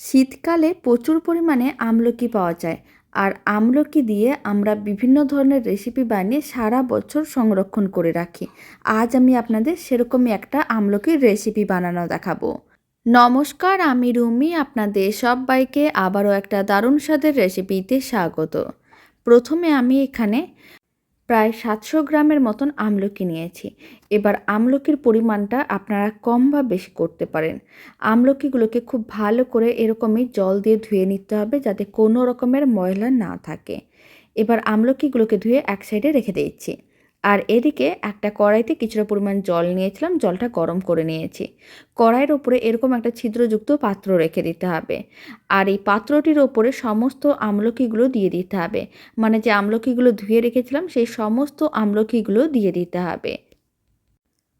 শীতকালে প্রচুর পরিমাণে আমলকি পাওয়া যায়। আর আমলকি দিয়ে আমরা বিভিন্ন ধরনের রেসিপি বানিয়ে সারা বছর সংরক্ষণ করে রাখি। আজ আমি আপনাদের সেরকমই একটা আমলকির রেসিপি বানানো দেখাবো। নমস্কার, আমি রুমি, আপনাদের সবাইকে আবারও একটা দারুণ স্বাদের রেসিপিতে স্বাগত। প্রথমে আমি এখানে প্রায় সাতশো গ্রামের মতন আমলকি নিয়েছি। এবার আমলকির পরিমাণটা আপনারা কম বা বেশি করতে পারেন। আমলকিগুলোকে খুব ভালো করে এরকমই জল দিয়ে ধুয়ে নিতে হবে যাতে কোনো রকমের ময়লা না থাকে। এবার আমলকিগুলোকে ধুয়ে এক সাইডে রেখে দিচ্ছি। আর এদিকে একটা কড়াইতে কিছুটা পরিমাণ জল নিয়েছিলাম, জলটা গরম করে নিয়েছি। কড়াইয়ের ওপরে এরকম একটা ছিদ্রযুক্ত পাত্র রেখে দিতে হবে। আর এই পাত্রটির ওপরে সমস্ত আমলকিগুলো দিয়ে দিতে হবে। মানে যে আমলকিগুলো ধুয়ে রেখেছিলাম, সেই সমস্ত আমলকিগুলো দিয়ে দিতে হবে।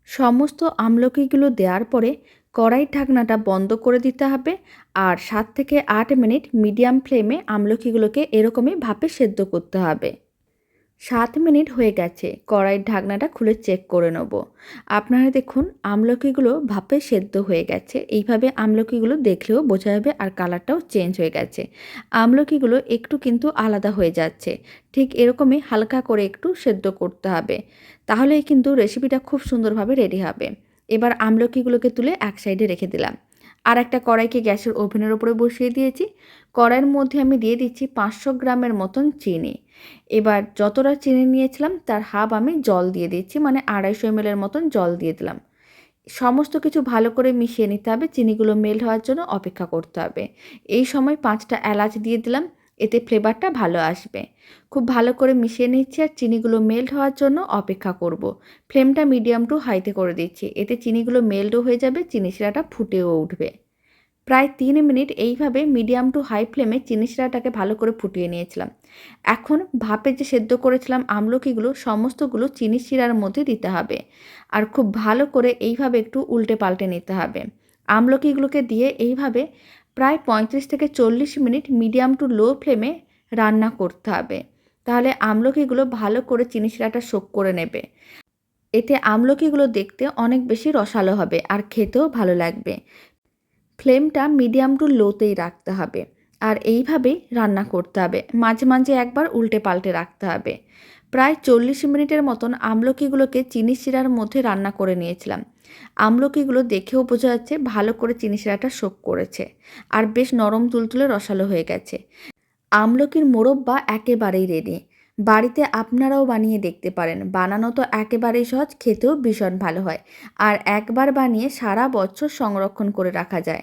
সমস্ত আমলকিগুলো দেওয়ার পরে কড়াই ঢাকনাটা বন্ধ করে দিতে হবে আর সাত থেকে আট মিনিট মিডিয়াম ফ্লেমে আমলকিগুলোকে এরকমই ভাপে সেদ্ধ করতে হবে। সাত মিনিট হয়ে গেছে। কড়াইয়ের ঢাকনাটা খুলে চেক করে নেব। আপনারা দেখুন, আমলকিগুলো ভাপে সেদ্ধ হয়ে গেছে। এইভাবে আমলকিগুলো দেখলেও বোঝা যাবে আর কালারটাও চেঞ্জ হয়ে গেছে। আমলকিগুলো একটু কিন্তু আলাদা হয়ে যাচ্ছে। ঠিক এরকমই হালকা করে একটু সেদ্ধ করতে হবে। তাহলেই কিন্তু রেসিপিটা খুব সুন্দরভাবে রেডি হবে। এবার আমলকিগুলোকে তুলে এক সাইডে রেখে দিলাম। আর একটা কড়াইকে গ্যাসের ওভেনের ওপরে বসিয়ে দিয়েছি। কড়াইয়ের মধ্যে আমি দিয়ে দিচ্ছি পাঁচশো গ্রামের মতন চিনি। এবার যতটা চিনি নিয়েছিলাম, তার হাফ আমি জল দিয়ে দিচ্ছি মানে আড়াইশো এমএলের মতন জল দিয়ে দিলাম। সমস্ত কিছু ভালো করে মিশিয়ে নিতে হবে, চিনিগুলো মেল হওয়ার জন্য অপেক্ষা করতে হবে। এই সময় পাঁচটা এলাচ দিয়ে দিলাম। এতে ফ্লেভারটা ভালো আসবে। খুব ভালো করে মিশিয়ে নিচ্ছি আর চিনিগুলো মেল্ট হওয়ার জন্য অপেক্ষা করব। ফ্লেমটা মিডিয়াম টু হাইতে করে দিচ্ছি। এতে চিনিগুলো মেল্টও হয়ে যাবে চিনি শিরাটা ফুটেও উঠবে। প্রায় তিন মিনিট এইভাবে মিডিয়াম টু হাই ফ্লেমে চিনি শিরাটাকে ভালো করে ফুটিয়ে নিয়েছিলাম। এখন ভাপে যে সেদ্ধ করেছিলাম আমলকিগুলো, সমস্তগুলো চিনি শিরার মধ্যে দিতে হবে। আর খুব ভালো করে এইভাবে একটু উল্টে পাল্টে নিতে হবে। আমলকিগুলোকে দিয়ে এইভাবে প্রায় পঁয়ত্রিশ থেকে চল্লিশ মিনিট মিডিয়াম টু লো ফ্লেমে রান্না করতে হবে। তাহলে আমলকিগুলো ভালো করে চিনি শিরাটা শোক করে নেবে। এতে আমলকিগুলো দেখতে অনেক বেশি রসালো হবে আর খেতেও ভালো লাগবে। ফ্লেমটা মিডিয়াম টু লোতেই রাখতে হবে। আর এইভাবেই রান্না করতে হবে। মাঝে মাঝে একবার উল্টে পাল্টে রাখতে হবে। প্রায় চল্লিশ মিনিটের মতন আমলকিগুলোকে চিনি শিরার মধ্যে রান্না করে নিয়েছিলাম। আমলকিগুলো দেখেও বোঝা যাচ্ছে ভালো করে চিনি শিরাটা শোক করেছে আর বেশ নরম তুলতুলে রসালো হয়ে গেছে। আমলকির মোরব্বা একেবারেই রেডি বাড়িতে আপনারাও বানিয়ে দেখতে পারেন। বানানো তো একেবারেই সহজ, খেতেও ভীষণ ভালো হয়। আর একবার বানিয়ে সারা বছর সংরক্ষণ করে রাখা যায়।